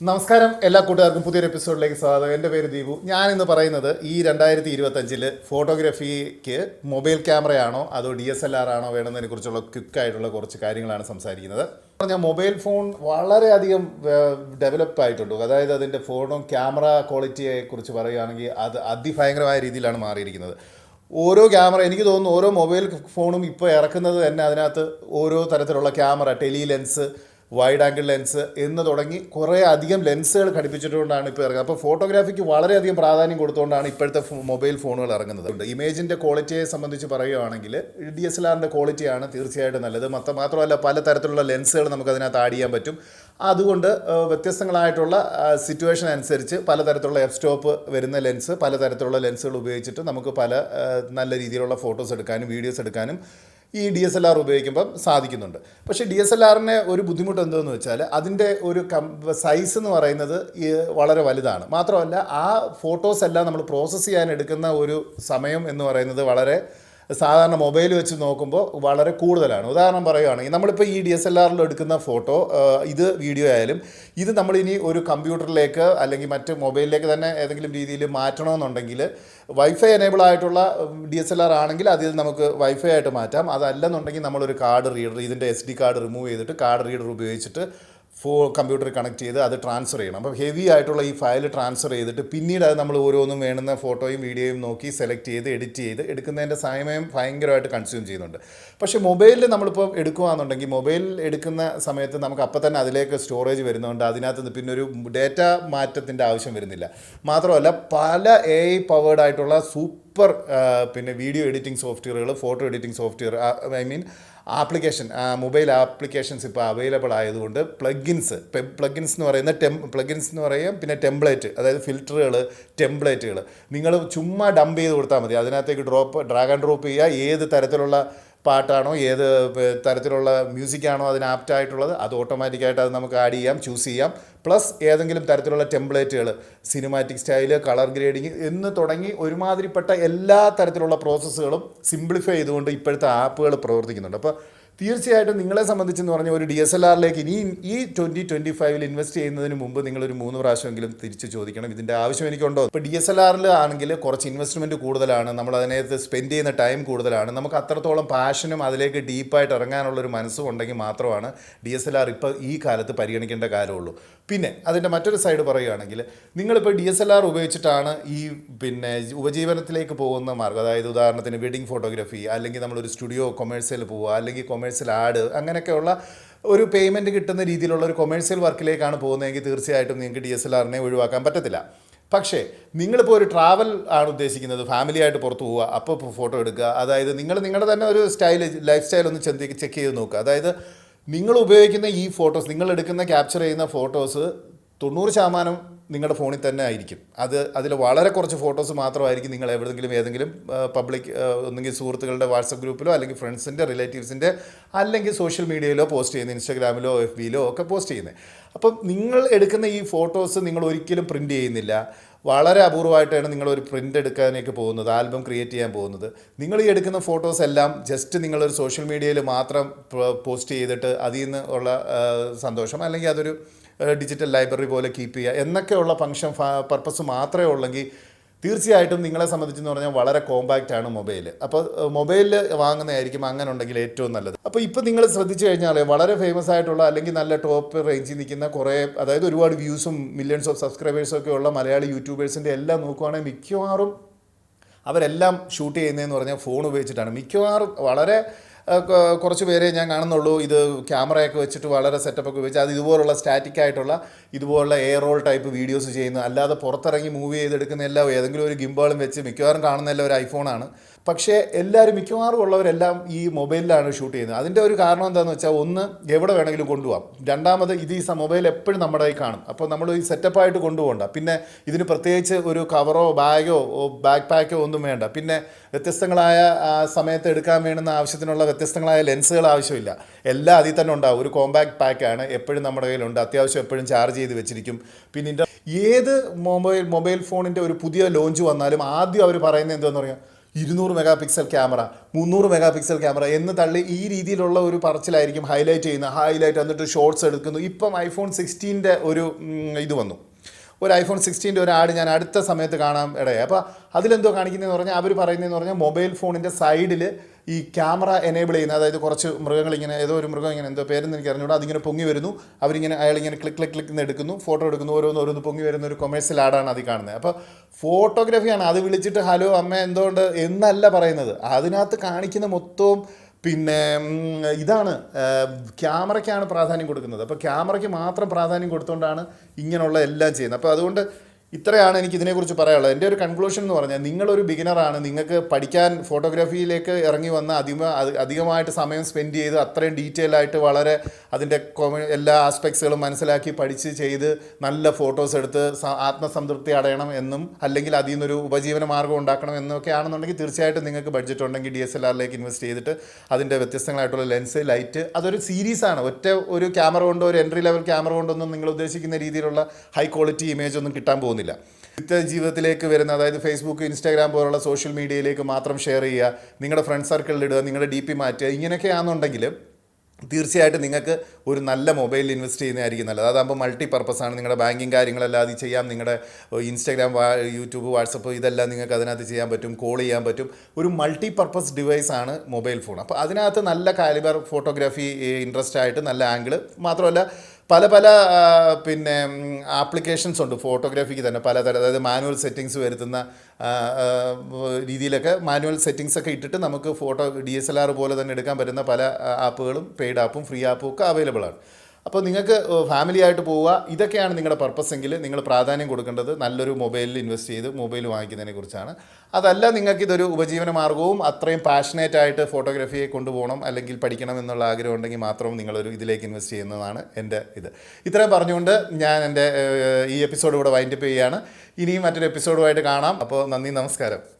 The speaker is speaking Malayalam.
നമസ്കാരം എല്ലാ കൂട്ടുകാർക്കും പുതിയൊരു എപ്പിസോഡിലേക്ക് സ്വാഗതം. എന്റെ പേര് ദീപു. ഞാൻ ഇന്ന് പറയുന്നത് ഈ രണ്ടായിരത്തി ഇരുപത്തഞ്ചിൽ ഫോട്ടോഗ്രാഫിക്ക് മൊബൈൽ ക്യാമറയാണോ അതോ ഡി എസ് എൽ ആർ ആണോ വേണമെന്നതിനെ കുറിച്ചുള്ള ക്വിക്കായിട്ടുള്ള കുറച്ച് കാര്യങ്ങളാണ് സംസാരിക്കുന്നത്. പറഞ്ഞാൽ മൊബൈൽ ഫോൺ വളരെയധികം ഡെവലപ്പ് ആയിട്ടുണ്ട്. അതായത് അതിന്റെ ഫോണും ക്യാമറ ക്വാളിറ്റിയെ കുറിച്ച് പറയുകയാണെങ്കിൽ അത് അതിഭയങ്കരമായ രീതിയിലാണ് മാറിയിരിക്കുന്നത്. ഓരോ ക്യാമറ എനിക്ക് തോന്നുന്നു ഓരോ മൊബൈൽ ഫോണും ഇപ്പോൾ ഇറക്കുന്നത് തന്നെ അതിനകത്ത് ഓരോ തരത്തിലുള്ള camera tele lens wide angle lens എന്ന് തുടങ്ങി കുറേ അധികം ലെൻസുകൾ ഘടിപ്പിച്ചിട്ടുകൊണ്ടാണ് ഇപ്പോൾ ഇറങ്ങുന്നത്. അപ്പോൾ ഫോട്ടോഗ്രാഫിക്ക് വളരെയധികം പ്രാധാന്യം കൊടുത്തുകൊണ്ടാണ് ഇപ്പോഴത്തെ മൊബൈൽ ഫോണുകൾ ഇറങ്ങുന്നത്. ഇമേജിന്റെ ക്വാളിറ്റിയെ സംബന്ധിച്ച് പറയുകയാണെങ്കിൽ ഡി എസ് എൽ ആറിന്റെ ക്വാളിറ്റിയാണ് തീർച്ചയായിട്ടും നല്ലത്. മൊത്തം മാത്രമല്ല പല തരത്തിലുള്ള ലെൻസുകൾ നമുക്ക് അതിനകത്ത് ആഡ് ചെയ്യാൻ പറ്റും. അതുകൊണ്ട് വ്യത്യസ്തങ്ങളായിട്ടുള്ള സിറ്റുവേഷൻ അനുസരിച്ച് പലതരത്തിലുള്ള എഫ് സ്റ്റോപ്പ് വരുന്ന ലെൻസ് പലതരത്തിലുള്ള ലെൻസുകൾ ഉപയോഗിച്ചിട്ട് നമുക്ക് പല നല്ല രീതിയിലുള്ള ഫോട്ടോസ് എടുക്കാനും വീഡിയോസ് എടുക്കാനും ഈ ഡി എസ് എൽ ആർ ഉപയോഗിക്കുമ്പം സാധിക്കുന്നുണ്ട്. പക്ഷേ ഡി എസ് എൽ ആറിന് ഒരു ബുദ്ധിമുട്ട് എന്തെന്ന് വെച്ചാൽ അതിന്റെ ഒരു സൈസ് എന്ന് പറയുന്നത് വളരെ വലുതാണ്. മാത്രമല്ല ആ ഫോട്ടോസ് എല്ലാം നമ്മൾ പ്രോസസ്സ് ചെയ്യാൻ എടുക്കുന്ന ഒരു സമയം എന്ന് പറയുന്നത് വളരെ സാധാരണ മൊബൈൽ വെച്ച് നോക്കുമ്പോൾ വളരെ കൂടുതലാണ്. ഉദാഹരണം പറയുകയാണെങ്കിൽ നമ്മളിപ്പോൾ ഈ ഡി എസ് എൽ ആറിൽ എടുക്കുന്ന ഫോട്ടോ ഇത് വീഡിയോ ആയാലും ഇത് നമ്മളിനി ഒരു കമ്പ്യൂട്ടറിലേക്ക് അല്ലെങ്കിൽ മറ്റ് മൊബൈലിലേക്ക് തന്നെ ഏതെങ്കിലും രീതിയിൽ മാറ്റണമെന്നുണ്ടെങ്കിൽ വൈഫൈ എനേബിൾ ആയിട്ടുള്ള ഡി എസ് എൽ ആർ ആണെങ്കിൽ അതിൽ നമുക്ക് വൈഫൈ ആയിട്ട് മാറ്റാം. അതല്ലെന്നുണ്ടെങ്കിൽ നമ്മളൊരു കാർഡ് റീഡർ ഇതിന്റെ എസ് ഡി കാർഡ് റിമൂവ് ചെയ്തിട്ട് കാർഡ് റീഡർ ഉപയോഗിച്ചിട്ട് ഫോ കമ്പ്യൂട്ടറിൽ കണക്ട് ചെയ്ത് അത് ട്രാൻസ്ഫർ ചെയ്യണം. അപ്പോൾ ഹെവി ആയിട്ടുള്ള ഈ ഫയൽ ട്രാൻസ്ഫർ ചെയ്തിട്ട് പിന്നീട് അത് നമ്മൾ ഓരോന്നും വേണുന്ന ഫോട്ടോയും വീഡിയോയും നോക്കി സെലക്ട് ചെയ്ത് എഡിറ്റ് ചെയ്ത് എടുക്കുന്നതിന്റെ സമയം ഭയങ്കരമായിട്ട് കൺസ്യൂം ചെയ്യുന്നുണ്ട്. പക്ഷേ മൊബൈലിൽ നമ്മളിപ്പോൾ എടുക്കുകയാണെന്നുണ്ടെങ്കിൽ മൊബൈൽ എടുക്കുന്ന സമയത്ത് നമുക്ക് അപ്പം തന്നെ അതിലേക്ക് സ്റ്റോറേജ് വരുന്നതുകൊണ്ട് അതിനകത്ത് നിന്ന് പിന്നെ ഒരു ഡേറ്റ മാറ്റത്തിന്റെ ആവശ്യം വരുന്നില്ല. മാത്രമല്ല പല എ ഐ പവേർഡ് ആയിട്ടുള്ള സൂപ്പർ പിന്നെ വീഡിയോ എഡിറ്റിംഗ് സോഫ്റ്റ്വെയറുകൾ photo editing software I mean application mobile applications ഇപ്പോൾ അവൈലബിൾ ആയതുകൊണ്ട് പ്ലഗിൻസ് പ്ലഗിൻസ് എന്ന് പറയുന്ന ടെം പ്ലഗിൻസ് എന്ന് പറയുക പിന്നെ ടെംപ്ലേറ്റ് അതായത് ഫിൽറ്ററുകൾ ടെംപ്ലേറ്റുകൾ നിങ്ങൾ ചുമ്മാ ഡംപ് ചെയ്ത് കൊടുത്താൽ മതി. അതിനകത്തേക്ക് ഡ്രോപ്പ് ഡ്രാഗ് ആൻഡ് ഡ്രോപ്പ് ചെയ്യുക. ഏത് തരത്തിലുള്ള പാട്ടാണോ ഏത് തരത്തിലുള്ള മ്യൂസിക്കാണോ അതിന് ആപ്റ്റായിട്ടുള്ളത് അത് ഓട്ടോമാറ്റിക്കായിട്ട് അത് നമുക്ക് ആഡ് ചെയ്യാം ചൂസ് ചെയ്യാം. പ്ലസ് ഏതെങ്കിലും തരത്തിലുള്ള ടെംപ്ലേറ്റുകൾ സിനിമാറ്റിക് സ്റ്റൈൽ കളർ ഗ്രേഡിങ് എന്ന് തുടങ്ങി ഒരുമാതിരിപ്പെട്ട എല്ലാ തരത്തിലുള്ള പ്രോസസ്സുകളും സിംപ്ലിഫൈ ചെയ്തുകൊണ്ട് ഇപ്പോഴത്തെ ആപ്പുകൾ പ്രവർത്തിക്കുന്നുണ്ട്. അപ്പോൾ തീർച്ചയായിട്ടും നിങ്ങളെ സംബന്ധിച്ചെന്ന് പറഞ്ഞ ഒരു ഡി എസ് എൽ ആറിലേക്ക് ഇനി ഈ ട്വന്റി ട്വന്റി ഫൈവിൽ ഇൻവെസ്റ്റ് ചെയ്യുന്നതിന് മുമ്പ് നിങ്ങളൊരു മൂന്ന് പ്രാവശ്യമെങ്കിലും തിരിച്ച് ചോദിക്കണം. ഇതിന്റെ ആവശ്യം എനിക്കുണ്ടോ? ഇപ്പോൾ ഡി എസ് എൽ ആറിൽ ആണെങ്കിൽ കുറച്ച് ഇൻവെസ്റ്റ്മെന്റ് കൂടുതലാണ്. നമ്മൾ അതിനകത്ത് സ്പെൻഡ് ചെയ്യുന്ന ടൈം കൂടുതലാണ്. നമുക്ക് അത്രത്തോളം പാഷനും അതിലേക്ക് ഡീപ്പായിട്ട് ഇറങ്ങാനുള്ളൊരു മനസ്സും ഉണ്ടെങ്കിൽ മാത്രമാണ് ഡി എസ് എൽ ആർ ഇപ്പോൾ ഈ കാലത്ത് പരിഗണിക്കേണ്ട കാര്യമുള്ളൂ. പിന്നെ അതിന്റെ മറ്റൊരു സൈഡ് പറയുകയാണെങ്കിൽ നിങ്ങളിപ്പോൾ ഡി എസ് എൽ ആർ ഉപയോഗിച്ചിട്ടാണ് ഈ പിന്നെ ഉപജീവനത്തിലേക്ക് പോകുന്ന മാർഗം അതായത് ഉദാഹരണത്തിന് വെഡിങ് ഫോട്ടോഗ്രാഫി അല്ലെങ്കിൽ നമ്മളൊരു സ്റ്റുഡിയോ കൊമേഴ്സ്യൽ പോവുക അല്ലെങ്കിൽ കൊമേഴ്സ്യൽ ആഡ് അങ്ങനെയൊക്കെയുള്ള ഒരു പേയ്മെന്റ് കിട്ടുന്ന രീതിയിലുള്ള ഒരു കൊമേഴ്സ്യൽ വർക്കിലേക്കാണ് പോകുന്നതെങ്കിൽ തീർച്ചയായിട്ടും നിങ്ങൾക്ക് ഡി എസ് എൽ ആറിനെ ഒഴിവാക്കാൻ പറ്റത്തില്ല. പക്ഷേ നിങ്ങളിപ്പോൾ ഒരു ട്രാവൽ ആണ് ഉദ്ദേശിക്കുന്നത് ഫാമിലി ആയിട്ട് പുറത്ത് പോവുക അപ്പോൾ ഫോട്ടോ എടുക്കുക. അതായത് നിങ്ങൾ നിങ്ങളുടെ തന്നെ ഒരു സ്റ്റൈൽ ലൈഫ് സ്റ്റൈൽ ഒന്ന് ചെന്തി ചെക്ക് ചെയ്ത് നോക്കുക. അതായത് നിങ്ങൾ ഉപയോഗിക്കുന്ന ഈ ഫോട്ടോസ് നിങ്ങൾ എടുക്കുന്ന ക്യാപ്ചർ ചെയ്യുന്ന ഫോട്ടോസ് തൊണ്ണൂറ് ശതമാനം നിങ്ങളുടെ ഫോണിൽ തന്നെ ആയിരിക്കും. അത് അതിൽ വളരെ കുറച്ച് ഫോട്ടോസ് മാത്രമായിരിക്കും നിങ്ങൾ എവിടെങ്കിലും ഏതെങ്കിലും പബ്ലിക് ഒന്നെങ്കിൽ സുഹൃത്തുക്കളുടെ വാട്സപ്പ് ഗ്രൂപ്പിലോ അല്ലെങ്കിൽ ഫ്രണ്ട്സിന്റെ റിലേറ്റീവ്സിന്റെ അല്ലെങ്കിൽ സോഷ്യൽ മീഡിയയിലോ പോസ്റ്റ് ചെയ്യുന്നത് ഇൻസ്റ്റാഗ്രാമിലോ എഫ് ബിയിലോ ഒക്കെ പോസ്റ്റ് ചെയ്യുന്നത്. അപ്പം നിങ്ങൾ എടുക്കുന്ന ഈ ഫോട്ടോസ് നിങ്ങൾ ഒരിക്കലും പ്രിന്റ് ചെയ്യുന്നില്ല. വളരെ അപൂർവമായിട്ടാണ് നിങ്ങളൊരു പ്രിന്റ് എടുക്കാനേക്ക് പോകുന്നത് ആൽബം ക്രിയേറ്റ് ചെയ്യാൻ പോകുന്നത്. നിങ്ങൾ ഈ എടുക്കുന്ന ഫോട്ടോസ് എല്ലാം ജസ്റ്റ് നിങ്ങളൊരു സോഷ്യൽ മീഡിയയിൽ മാത്രം പോസ്റ്റ് ചെയ്തിട്ട് അതിൽ നിന്ന് ഉള്ള സന്തോഷം അല്ലെങ്കിൽ അതൊരു ഡിജിറ്റൽ ലൈബ്രറി പോലെ കീപ്പ് ചെയ്യുക. എന്നൊക്കെയുള്ള ഫങ്ഷൻ പർപ്പസ് മാത്രമേ ഉള്ളെങ്കിൽ തീർച്ചയായിട്ടും നിങ്ങളെ സംബന്ധിച്ചെന്ന് പറഞ്ഞാൽ വളരെ കോമ്പാക്റ്റ് ആണ് മൊബൈൽ അപ്പോൾ മൊബൈലിൽ വാങ്ങുന്നതായിരിക്കും അങ്ങനെ ഉണ്ടെങ്കിൽ ഏറ്റവും നല്ലത്. അപ്പോൾ ഇപ്പോൾ നിങ്ങൾ ശ്രദ്ധിച്ചു കഴിഞ്ഞാൽ വളരെ ഫേമസ് ആയിട്ടുള്ള അല്ലെങ്കിൽ നല്ല ടോപ്പ് റേഞ്ചിൽ നിൽക്കുന്ന കുറേ അതായത് ഒരുപാട് വ്യൂസും മില്യൺസ് ഓഫ് സബ്സ്ക്രൈബേഴ്സും ഒക്കെ ഉള്ള മലയാളി യൂട്യൂബേഴ്സിന്റെ എല്ലാം നോക്കുവാണെങ്കിൽ മിക്കവാറും അവരെല്ലാം ഷൂട്ട് ചെയ്യുന്നതെന്ന് പറഞ്ഞാൽ ഫോൺ ഉപയോഗിച്ചിട്ടാണ്. മിക്കവാറും വളരെ കുറച്ച് പേരെ ഞാൻ കാണുന്നുള്ളൂ. ഇത് ക്യാമറയൊക്കെ വെച്ചിട്ട് വളരെ സെറ്റപ്പ് ഒക്കെ വെച്ച് അത് ഇതുപോലുള്ള സ്റ്റാറ്റിക് ആയിട്ടുള്ള ഇതുപോലുള്ള എയർ റോൾ ടൈപ്പ് വീഡിയോസ് ചെയ്യുന്നു അല്ലാതെ പുറത്തിറങ്ങി മൂവ് ചെയ്തെടുക്കുന്ന എല്ലാം ഏതെങ്കിലും ഒരു ഗിംബാളും വെച്ച് മിക്കവാറും കാണുന്ന എല്ലാം ഒരു ഐഫോണാണ് പക്ഷേ എല്ലാവരും മിക്കവാറും ഉള്ളവരെല്ലാം ഈ മൊബൈലിലാണ് ഷൂട്ട് ചെയ്യുന്നത്. അതിന്റെ ഒരു കാരണം എന്താണെന്ന് വെച്ചാൽ ഒന്ന് എവിടെ വേണമെങ്കിലും കൊണ്ടുപോകാം രണ്ടാമത് ഇത് ഈ മൊബൈൽ എപ്പോഴും നമ്മുടെ കയ്യിൽ കാണും. അപ്പോൾ നമ്മൾ ഈ സെറ്റപ്പായിട്ട് കൊണ്ടുപോകണ്ട. പിന്നെ ഇതിന് പ്രത്യേകിച്ച് ഒരു കവറോ ബാഗോ ബാക്ക് പാക്കോ ഒന്നും വേണ്ട. പിന്നെ വ്യത്യസ്തങ്ങളായ സമയത്ത് എടുക്കാൻ വേണ്ടുന്ന ആവശ്യത്തിനുള്ള വ്യത്യസ്തങ്ങളായ ലെൻസുകൾ ആവശ്യമില്ല. എല്ലാം അതിൽ തന്നെ ഉണ്ടാവും. ഒരു കോമ്പാക്ട് പാക്കാണ് എപ്പോഴും നമ്മുടെ കയ്യിലുണ്ട്. അത്യാവശ്യം എപ്പോഴും ചാർജ് ചെയ്ത് വെച്ചിരിക്കും. പിന്നെ ഇതിന്റെ ഏത് മൊബൈൽ മൊബൈൽ ഫോണിന്റെ ഒരു പുതിയ ലോഞ്ച് വന്നാലും ആദ്യം അവർ പറയുന്നത് എന്താണെന്ന് പറയാം ഇരുന്നൂറ് മെഗാ പിക്സൽ ക്യാമറ മുന്നൂറ് മെഗാ പിക്സൽ ക്യാമറ എന്ന് തള്ളി ഈ രീതിയിലുള്ള ഒരു പറച്ചിലായിരിക്കും ഹൈലൈറ്റ് ചെയ്യുന്നത്. ഹൈലൈറ്റ് എന്നിട്ട് ഷോർട്സ് എടുക്കുന്നു. ഇപ്പം ഐഫോൺ സിക്സ്റ്റീന്റെ ഒരു ഇത് വന്നു. ഒരു ഐഫോൺ സിക്സ്റ്റീന്റെ ഒരു ആഡ് ഞാൻ അടുത്ത സമയത്ത് കാണാൻ ഇടയായി അപ്പോൾ അതിലെന്തോ കാണിക്കുന്നതെന്ന് പറഞ്ഞാൽ അവർ പറയുന്നതെന്ന് പറഞ്ഞാൽ മൊബൈൽ ഫോണിന്റെ സൈഡിൽ ഈ ക്യാമറ എനേബിൾ ചെയ്യുന്ന അതായത് കുറച്ച് മൃഗങ്ങൾ ഇങ്ങനെ ഏതോ ഒരു മൃഗം ഇങ്ങനെ എന്തോ പേരെന്ന് എനിക്ക് അറിഞ്ഞുകൂടാ അതിങ്ങനെ പൊങ്ങി വരുന്നു. അവരിങ്ങനെ അയാളിങ്ങനെ ക്ലിക്ക് ക്ലിക്ക് ക്ലിക്ക് എന്ന് എടുക്കുന്നു. ഫോട്ടോ എടുക്കുന്നു ഓരോന്ന് ഓരോന്ന് പൊങ്ങി വരുന്ന ഒരു കൊമേഴ്സ്യൽ ആഡാണ് അത് കാണുന്നത്. അപ്പോൾ ഫോട്ടോഗ്രാഫിയാണ് അത് വിളിച്ചിട്ട് ഹലോ അമ്മ എന്തുകൊണ്ട്? എന്നല്ല പറയുന്നത്. അതിനകത്ത് കാണിക്കുന്ന മൊത്തവും പിന്നെ ഇതാണ് ക്യാമറയ്ക്കാണ് പ്രാധാന്യം കൊടുക്കുന്നത്. അപ്പോൾ ക്യാമറയ്ക്ക് മാത്രം പ്രാധാന്യം കൊടുത്തുകൊണ്ടാണ് ഇങ്ങനെയുള്ള എല്ലാം ചെയ്യുന്നത്. അപ്പോൾ അതുകൊണ്ട് ഇത്രയാണ് എനിക്ക് ഇതിനെക്കുറിച്ച് പറയാനുള്ളത്. എന്റെ ഒരു കൺക്ലൂഷൻ എന്ന് പറഞ്ഞാൽ നിങ്ങളൊരു ബിഗിനറാണ് നിങ്ങൾക്ക് പഠിക്കാൻ ഫോട്ടോഗ്രാഫിയിലേക്ക് ഇറങ്ങി വന്ന അധിക അധികമായിട്ട് സമയം സ്പെൻഡ് ചെയ്ത് അത്രയും ഡീറ്റെയിൽ ആയിട്ട് വളരെ അതിന്റെ എല്ലാ ആസ്പെക്ട്സുകളും മനസ്സിലാക്കി പഠിച്ച് ചെയ്ത് നല്ല ഫോട്ടോസ് എടുത്ത് ആത്മസംതൃപ്തി അടയണം എന്നും അല്ലെങ്കിൽ അതിൽ നിന്നൊരു ഉപജീവന മാർഗം ഉണ്ടാക്കണം എന്നൊക്കെ ആണെന്നുണ്ടെങ്കിൽ തീർച്ചയായിട്ടും നിങ്ങൾക്ക് ബഡ്ജറ്റ് ഉണ്ടെങ്കിൽ ഡി എസ് എൽ ആറിലേക്ക് ഇൻവെസ്റ്റ് ചെയ്തിട്ട് അതിന്റെ വ്യത്യസ്തങ്ങളായിട്ടുള്ള ലെൻസ് ലൈറ്റ് അതൊരു സീരീസാണ് ഒറ്റ ഒരു ക്യാമറ കൊണ്ടോ ഒരു എൻട്രി ലെവൽ ക്യാമറ കൊണ്ടൊന്നും നിങ്ങൾ ഉദ്ദേശിക്കുന്ന രീതിയിലുള്ള ഹൈ ക്വാളിറ്റി ഇമേജ് ഒന്നും കിട്ടാൻ പോകുന്നില്ല. നിത്യ ജീവിതത്തിലേക്ക് വരുന്ന അതായത് ഫേസ്ബുക്ക് ഇൻസ്റ്റാഗ്രാം പോലുള്ള സോഷ്യൽ മീഡിയയിലേക്ക് മാത്രം ഷെയർ ചെയ്യുക നിങ്ങളുടെ ഫ്രണ്ട് സർക്കിളിൽ ഇടുക നിങ്ങളുടെ ഡി പി മാറ്റുക ഇങ്ങനെയൊക്കെ ആണെന്നുണ്ടെങ്കിൽ തീർച്ചയായിട്ടും നിങ്ങൾക്ക് ഒരു നല്ല മൊബൈലിൽ ഇൻവെസ്റ്റ് ചെയ്യുന്നതായിരിക്കും നല്ലത്. അതാകുമ്പോൾ മൾട്ടി പർപ്പസാണ് നിങ്ങളുടെ ബാങ്കിങ് കാര്യങ്ങളെല്ലാം അത് ചെയ്യാം. നിങ്ങളുടെ ഇൻസ്റ്റാഗ്രാം യൂട്യൂബ് വാട്സപ്പ് ഇതെല്ലാം നിങ്ങൾക്ക് അതിനകത്ത് ചെയ്യാൻ പറ്റും കോൾ ചെയ്യാൻ പറ്റും. ഒരു മൾട്ടി പർപ്പസ് ഡിവൈസ് ആണ് മൊബൈൽ ഫോൺ അപ്പോൾ അതിനകത്ത് നല്ല കാലിബർ ഫോട്ടോഗ്രാഫി ഇൻട്രസ്റ്റ് ആയിട്ട് നല്ല ആംഗിൾ മാത്രമല്ല പല പല പിന്നെ ആപ്ലിക്കേഷൻസ് ഉണ്ട്. ഫോട്ടോഗ്രാഫിക്ക് തന്നെ പലതരം അതായത് മാനുവൽ സെറ്റിങ്സ് വരുത്തുന്ന രീതിയിലൊക്കെ മാനുവൽ സെറ്റിങ്സ് ഒക്കെ ഇട്ടിട്ട് നമുക്ക് photo D S L R പോലെ തന്നെ എടുക്കാൻ പറ്റുന്ന പല ആപ്പുകളും പെയ്ഡ് ആപ്പും ഫ്രീ ആപ്പും ഒക്കെ അവൈലബിൾ ആണ്. അപ്പോൾ നിങ്ങൾക്ക് ഫാമിലി ആയിട്ട് പോവുക. ഇതൊക്കെയാണ് നിങ്ങളുടെ പർപ്പസ് എങ്കിൽ നിങ്ങൾ പ്രാധാന്യം കൊടുക്കേണ്ടത്. നല്ലൊരു മൊബൈലിൽ ഇൻവെസ്റ്റ് ചെയ്ത് മൊബൈൽ വാങ്ങിക്കുന്നതിനെ കുറിച്ചാണ്. അതല്ല നിങ്ങൾക്ക് ഇതൊരു ഉപജീവന മാർഗവും അത്രയും പാഷനേറ്റ് ആയിട്ട് ഫോട്ടോഗ്രാഫിയെ കൊണ്ടുപോകണം അല്ലെങ്കിൽ പഠിക്കണം എന്നുള്ള ആഗ്രഹം ഉണ്ടെങ്കിൽ മാത്രം നിങ്ങളൊരു ഇതിലേക്ക് ഇൻവെസ്റ്റ് ചെയ്യുന്നതാണ് എന്റെ ഇത്. ഇത്രയും പറഞ്ഞുകൊണ്ട് ഞാൻ എന്റെ ഈ എപ്പിസോഡ് ഇവിടെ വൈൻഡപ്പ് ചെയ്യുകയാണ്. ഇനിയും മറ്റൊരു എപ്പിസോഡുമായിട്ട് കാണാം. അപ്പോൾ നന്ദി നമസ്കാരം.